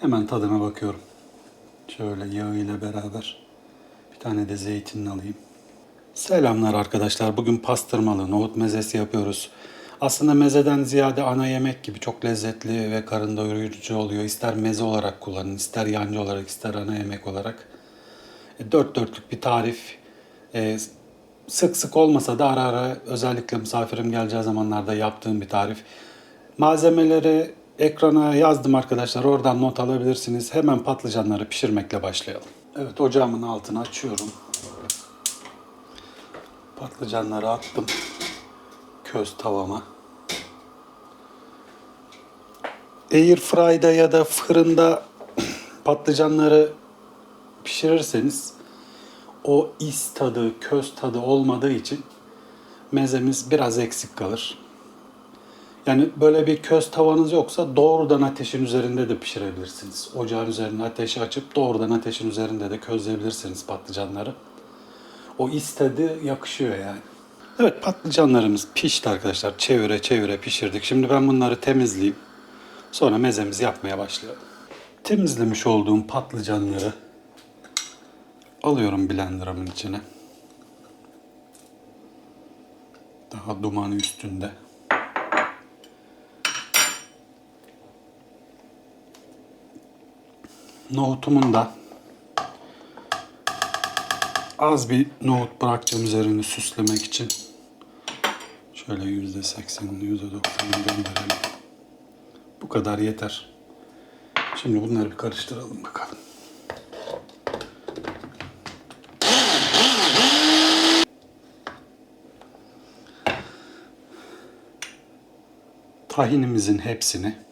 Hemen tadına bakıyorum. Şöyle yağı ile beraber bir tane de zeytinini alayım. Selamlar arkadaşlar. Bugün pastırmalı nohut mezesi yapıyoruz. Aslında mezeden ziyade ana yemek gibi çok lezzetli ve karın doyurucu oluyor. İster meze olarak kullanın, ister yancı olarak, ister ana yemek olarak. E, Dört dörtlük bir tarif. E, sık sık olmasa da ara ara özellikle misafirim geleceği zamanlarda yaptığım bir tarif. Malzemeleri ekrana yazdım arkadaşlar. Oradan not alabilirsiniz. Hemen patlıcanları pişirmekle başlayalım. Evet ocağımın altını açıyorum. Patlıcanları attım köz tavama. Air fry'da ya da fırında patlıcanları pişirirseniz o is tadı, köz tadı olmadığı için mezemiz biraz eksik kalır. Yani böyle bir köz tavanız yoksa doğrudan ateşin üzerinde de pişirebilirsiniz. Ocağın üzerine ateşi açıp doğrudan ateşin üzerinde de közleyebilirsiniz patlıcanları. O is tadı yakışıyor yani. Evet patlıcanlarımız pişti arkadaşlar. Çevire çevire pişirdik. Şimdi ben bunları temizleyeyim. Sonra mezemizi yapmaya başlayalım. Temizlemiş olduğum patlıcanları alıyorum blenderımın içine. Daha dumanı üstünde. Nohutumun da az bir nohut bırakacağım üzerini süslemek için. Şöyle yüzde seksenini, yüzde doksanını gönderelim. Bu kadar yeter. Şimdi bunları bir karıştıralım bakalım. Tahinimizin hepsini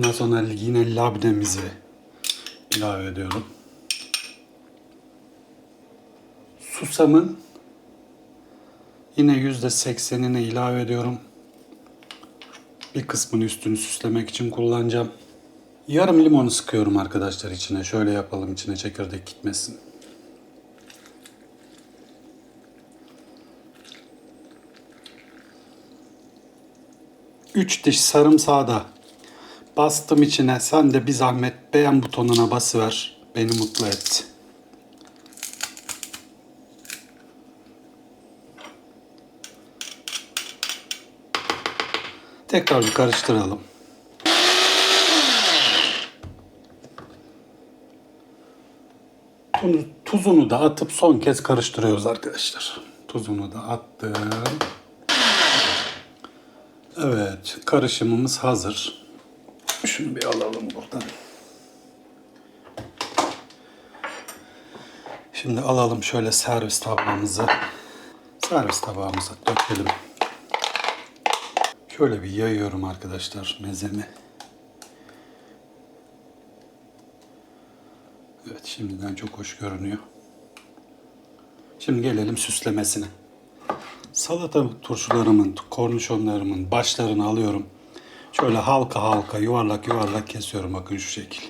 Ondan sonra yine labnemizi ilave ediyorum. Susamın yine yüzde seksenini ilave ediyorum. Bir kısmını üstünü süslemek için kullanacağım. Yarım limonu sıkıyorum arkadaşlar içine. Şöyle yapalım içine çekirdek gitmesin. Üç diş sarımsağı da bastım içine. Sen de bir zahmet beğen butonuna basıver. Beni mutlu et. Tekrar bir karıştıralım. Tuz- Tuzunu da atıp son kez karıştırıyoruz arkadaşlar. Tuzunu da attım. Evet, karışımımız hazır. Şunu bir alalım buradan. Şimdi alalım şöyle servis tabağımızı. Servis tabağımıza dökelim. Şöyle bir yayıyorum arkadaşlar mezemi. Evet şimdiden çok hoş görünüyor. Şimdi gelelim süslemesine. Salata turşularımın, kornişonlarımın başlarını alıyorum. Şöyle halka halka yuvarlak yuvarlak kesiyorum bakın şu şekil.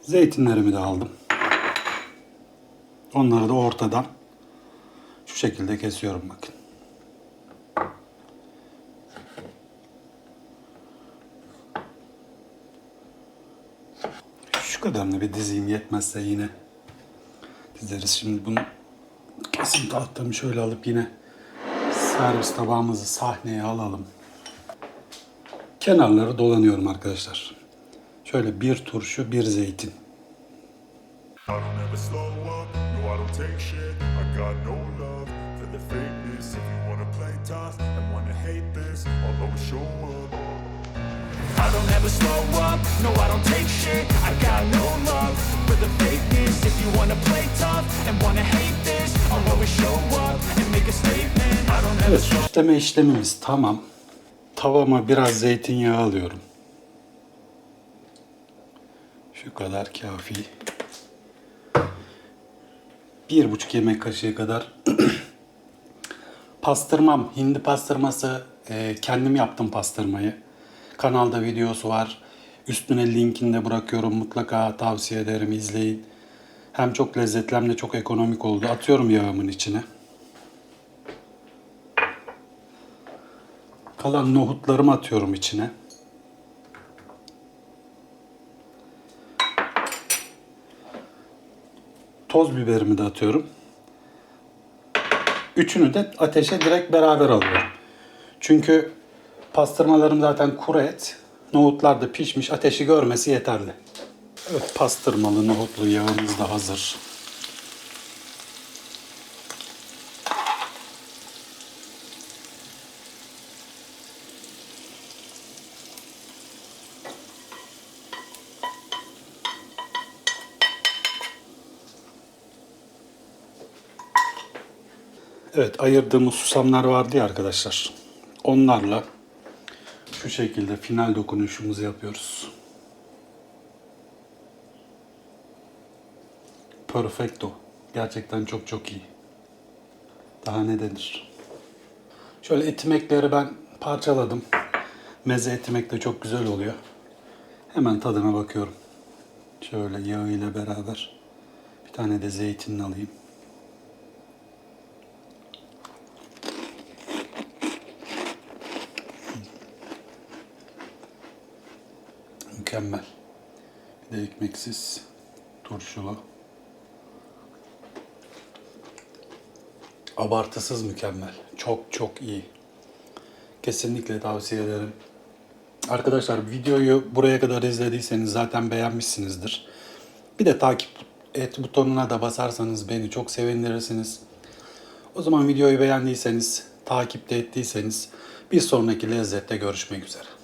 Zeytinlerimi de aldım. Onları da ortadan şu şekilde kesiyorum bakın. Şu kadarını bir dizeyim yetmezse yine dizeriz. Şimdi bunu kesim tahtamı şöyle alıp yine servis tabağımızı sahneye alalım. Kenarları dolanıyorum arkadaşlar. Şöyle bir turşu, bir zeytin. I don't ever slow up, no I don't take shit I got no love for the fakeness If you wanna play tough and wanna hate this I'll always show up and make a statement Evet süsleme işlemimiz tamam. Tavama biraz zeytinyağı alıyorum. Şu kadar kafi. Bir buçuk yemek kaşığı kadar pastırmam, hindi pastırması e, kendim yaptım pastırmayı. Kanalda videosu var. Üstüne linkini de bırakıyorum. Mutlaka tavsiye ederim izleyin. Hem çok lezzetli hem de çok ekonomik oldu. Atıyorum yağımın içine. Kalan nohutlarımı atıyorum içine. Toz biberimi de atıyorum. Üçünü de ateşe direkt beraber alıyorum. Çünkü pastırmalarım zaten kuru et. Nohutlar da pişmiş. Ateşi görmesi yeterli. Evet pastırmalı nohutlu yağımız da hazır. Evet ayırdığımız susamlar vardı ya arkadaşlar. Onlarla şu şekilde final dokunuşumuzu yapıyoruz. Perfecto. Gerçekten çok çok iyi. Daha ne denir? Şöyle etimekleri ben parçaladım. Meze etimek de çok güzel oluyor. Hemen tadına bakıyorum. Şöyle yağı ile beraber bir tane de zeytinini alayım. Mükemmel. Bir de ekmeksiz turşulu. Abartısız mükemmel. Çok çok iyi. Kesinlikle tavsiye ederim. Arkadaşlar videoyu buraya kadar izlediyseniz zaten beğenmişsinizdir. Bir de takip et butonuna da basarsanız beni çok sevindirirsiniz. O zaman videoyu beğendiyseniz, takipte ettiyseniz bir sonraki lezzette görüşmek üzere.